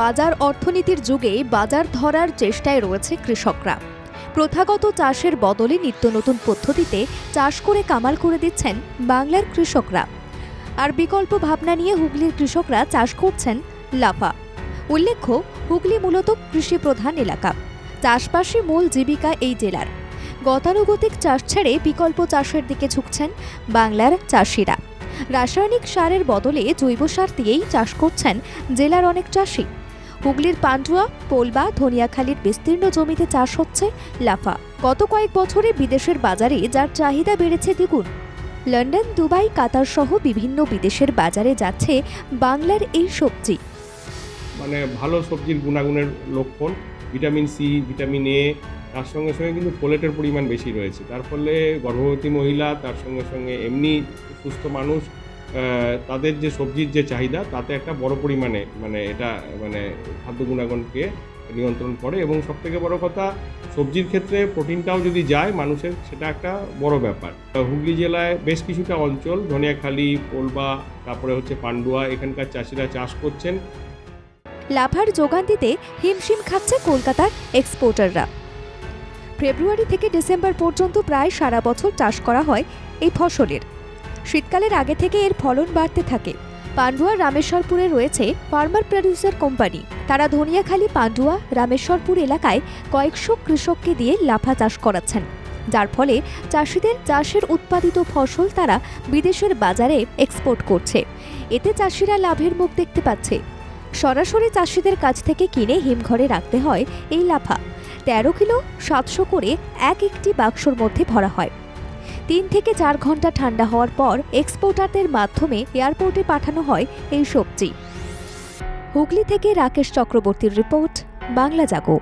বাজার অর্থনীতির যুগে বাজার ধরার চেষ্টায় রয়েছে কৃষকরা। প্রথাগত চাষের বদলে নিত্য নতুন পদ্ধতিতে চাষ করে কামাল করে দিচ্ছেন বাংলার কৃষকরা। আর বিকল্প ভাবনা নিয়ে হুগলির কৃষকরা চাষ করছেন লাফা। উল্লেখ্য, হুগলি মূলত কৃষি প্রধান এলাকা। চাষবাসই মূল জীবিকা এই জেলার। গতানুগতিক চাষ ছেড়ে বিকল্প চাষের দিকে ঝুঁকছেন বাংলার চাষিরা। রাসায়নিক সারের বদলে জৈব সার দিয়েই চাষ করছেন জেলার অনেক চাষি। হুগলির পান্ডুয়া, পোলবা, ধনিয়াখালীর বিস্তীর্ণ জমিতে চাষ হচ্ছে লাফা। গত কয়েক বছরে বিদেশের বাজারে যার চাহিদা বেড়েছে দ্বিগুণ। লন্ডন, দুবাই, কাতার সহ বিভিন্ন বিদেশের বাজারে যাচ্ছে বাংলার এই সবজি। মানে ভালো সবজির গুণাগুণের লক্ষণ, ভিটামিন সি, ভিটামিন এ, তার সঙ্গে সঙ্গে কিন্তু ফোলেটের পরিমাণ বেশি রয়েছে। তার ফলে গর্ভবতী মহিলা, তার সঙ্গে সঙ্গে এমনি সুস্থ মানুষ তাদের যে সবজির যে চাহিদা, তাতে একটা বড় পরিমাণে মানে এটা মানে খাদ্য গুণাগুণকে নিয়ন্ত্রণ করে এবং সবথেকে বড় কথা, সবজির ক্ষেত্রে প্রোটিনটাও যদি যায়, মানুষের সেটা একটা বড় ব্যাপার। হুগলি জেলায় বেশ কিছুটা অঞ্চল, ধনিয়াখালী পোলবা তারপরে হচ্ছে পান্ডুয়া, এখানকার চাষিরা চাষ করছেন। লাভার যোগান দিতে হিমশিম খাচ্ছে কলকাতার এক্সপোর্টাররা ফেব্রুয়ারি থেকে ডিসেম্বর পর্যন্ত প্রায় সারা বছর চাষ করা হয় এই ফসলের। শীতকালের আগে থেকে এর ফলন বাড়তে থাকে। পান্ডুয়া, রামেশ্বরপুরে রয়েছে ফার্মার প্রডিউসার কোম্পানি। তারা ধনিয়াখালী, পান্ডুয়া, রামেশ্বরপুর এলাকায় কয়েকশো কৃষককে দিয়ে লাফা চাষ করাচ্ছেন। যার ফলে চাষিদের চাষের উৎপাদিত ফসল তারা বিদেশের বাজারে এক্সপোর্ট করছে। এতে চাষিরা লাভের মুখ দেখতে পাচ্ছে। সরাসরি চাষিদের কাছ থেকে কিনে হিমঘরে রাখতে হয় এই লাফা। তেরো কিলো, সাতশো করে এক একটি বাক্সর মধ্যে ভরা হয়। তিন থেকে চার ঘণ্টা ঠান্ডা হওয়ার পর এক্সপোর্টারদের মাধ্যমে এয়ারপোর্টে পাঠানো হয় এই সবজি। হুগলি থেকে রাকেশ চক্রবর্তীর রিপোর্ট, বাংলা জাগো।